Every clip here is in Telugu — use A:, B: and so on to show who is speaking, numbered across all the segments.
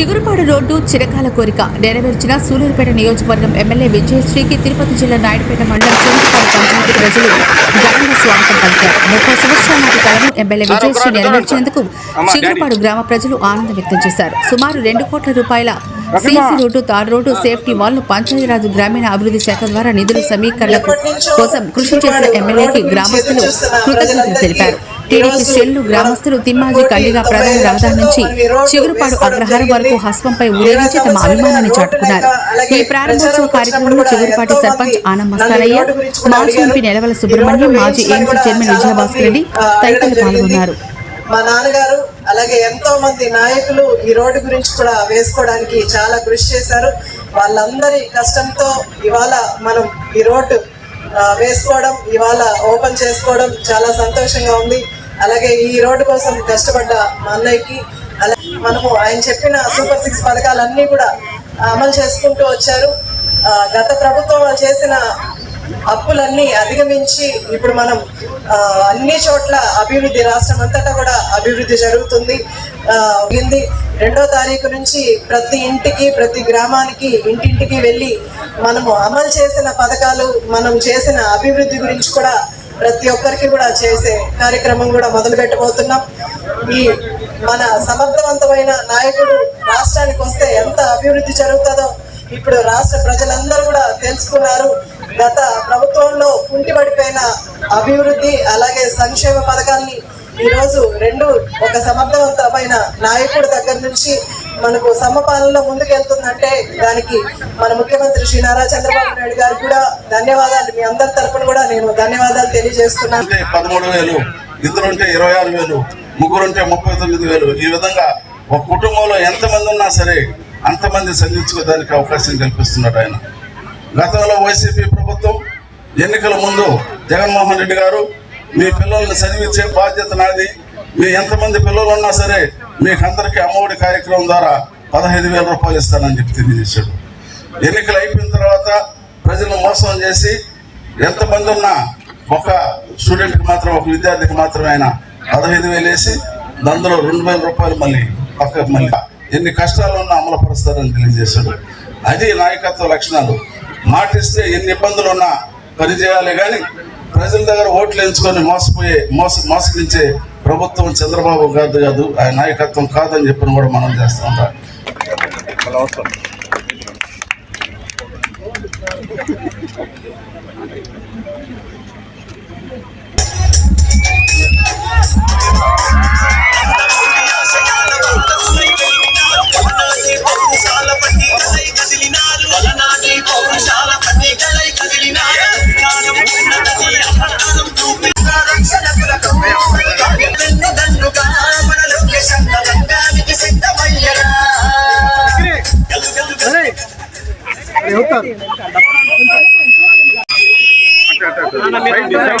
A: చిగురుపాడు రోడ్డు చిరకాల కోరిక. నెరవేర్చిన సూలూరుపేట నియోజకవర్గం ఎమ్మెల్యే విజయశ్రీకి తిరుపతి జిల్లా నాయుడుపేట మండలం చిగురుపాడు పంచాయతీ ప్రజలు ఘనంగా స్వాగతం పలికారు. ముప్పై సంవత్సరాల నాటి కలను ఎమ్మెల్యే విజయశ్రీ నెరవేర్చేందుకు చిగురుపాడు గ్రామ ప్రజలు ఆనందం వ్యక్తం చేశారు. సుమారు రెండు కోట్ల రూపాయల CC road tar road safety వాల్ను Panchayati Raj గ్రామీణ అభివృద్ధి శాఖ ద్వారా నిధుల సమీకరణకు కోసం కృషి చేసిన ఎమ్మెల్యేకి గ్రామస్తులు కృతజ్ఞతలు తెలిపారు. టీడీపీ శ్రేణులు గ్రామస్తులు తిమ్మాజీ కల్లిగా ప్రధాన రహదారి నుంచి చిగురుపాడు అగ్రహారం వరకు హస్తంపై ఊరేగించి తమ అభిమానాన్ని చాటుకున్నారు. ఈ ప్రారంభోత్సవ కార్యక్రమంలో చిగురుపాటి సర్పంచ్ ఆనం మస్తారయ్య మాజీ ఎంపీ నెలవల సుబ్రహ్మణ్యం మాజీ ఏఎంసీ చైర్మన్ విజయభాస్కర్ రెడ్డి తదితరులు పాల్గొన్నారు.
B: మా నాన్నగారు అలాగే ఎంతో మంది నాయకులు ఈ రోడ్డు గురించి కూడా వేసుకోవడానికి చాలా కృషి చేశారు. వాళ్ళందరి కష్టంతో ఇవాళ మనం ఈ రోడ్డు వేసుకోవడం ఇవాళ ఓపెన్ చేసుకోవడం చాలా సంతోషంగా ఉంది. అలాగే ఈ రోడ్డు కోసం కష్టపడ్డ మా అన్నయ్యకి అలాగే మనము ఆయన చెప్పిన సూపర్ సిక్స్ పథకాలన్నీ కూడా అమలు చేసుకుంటూ వచ్చారు. గత ప్రభుత్వం చేసిన అప్పులన్నీ అధిగమించి ఇప్పుడు మనం అన్ని చోట్ల అభివృద్ధి రాష్ట్రం అంతటా కూడా అభివృద్ధి జరుగుతుంది. రెండో తారీఖు నుంచి ప్రతి ఇంటికి ప్రతి గ్రామానికి ఇంటింటికి వెళ్ళి మనము అమలు చేసిన పథకాలు మనం చేసిన అభివృద్ధి గురించి కూడా ప్రతి ఒక్కరికి కూడా చేసే కార్యక్రమం కూడా మొదలు పెట్టబోతున్నాం. ఈ మన సమర్థవంతమైన నాయకుడు రాష్ట్రానికి వస్తే ఎంత అభివృద్ధి జరుగుతుందో ఇప్పుడు రాష్ట్ర ప్రజలందరూ కూడా తెలుసుకున్నారు. గత ప్రభుత్వంలో కుంటిపడిపోయిన అభివృద్ధి అలాగే సంక్షేమ పథకాల్ని ఈరోజు రెండు ఒక సమర్థవంతమైన నాయకుడి దగ్గర నుంచి మనకు సమపాలనలో ముందుకెళ్తుందంటే దానికి మన ముఖ్యమంత్రి శ్రీ నారా చంద్రబాబు నాయుడు గారు కూడా ధన్యవాదాలు. మీ అందరి తరఫున కూడా నేను ధన్యవాదాలు తెలియజేస్తున్నాను.
C: ఉంటే పదమూడు వేలు ఇద్దరుంటే ఇరవై ఆరు వేలు ముగ్గురుంటే ముప్పై తొమ్మిది వేలు. ఈ విధంగా ఒక కుటుంబంలో ఎంతమంది ఉన్నా సరే అంతమంది సంధించుకోవడానికి అవకాశం కల్పిస్తున్నాడు ఆయన. గతంలో వైసీపీ ప్రభుత్వం ఎన్నికల ముందు జగన్మోహన్ రెడ్డి గారు మీ పిల్లల్ని చదివించే బాధ్యత నాది. మీ ఎంతమంది పిల్లలు ఉన్నా సరే మీకందరికీ అమ్మఒడి కార్యక్రమం ద్వారా పదహైదు వేల రూపాయలు ఇస్తానని చెప్పి తెలియజేశాడు. ఎన్నికలు అయిపోయిన తర్వాత ప్రజలను మోసం చేసి ఎంతమంది ఉన్నా ఒక స్టూడెంట్కి మాత్రం ఒక విద్యార్థికి మాత్రమే ఆయన పదహైదు వేలు వేసి అందులో రెండు వేల రూపాయలు మళ్ళీ పక్క మళ్ళీ ఎన్ని కష్టాలు ఉన్నా అమలు పరుస్తారని తెలియజేశాడు. అది నాయకత్వ లక్షణాలు. మాటిస్తే ఎన్ని ఇబ్బందులు ఉన్నా పనిచేయాలి కానీ ప్రజల దగ్గర ఓట్లు ఎంచుకొని మోసపోయే మోస మోసగించే ప్రభుత్వం చంద్రబాబు గారు కాదు ఆయన నాయకత్వం కాదని చెప్పిన కూడా మనం చేస్తూ ఉంటాం.
D: పైన జలపాతం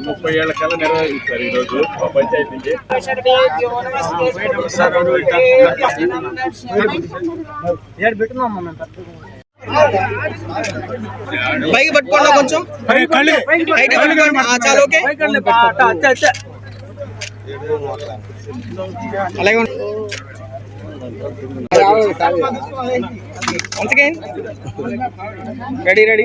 E: ముప్పై ఏళ్ళ కల్లా నెరవేర్చారు ఈ రోజు మా పంచాయతీ నుంచి.
F: ఏడు పెట్టున్నాం మనం పైకి పట్టుకోండి కొంచెం. చాలు ఓకే? అలాగే ఉండు. Once again. Ready ready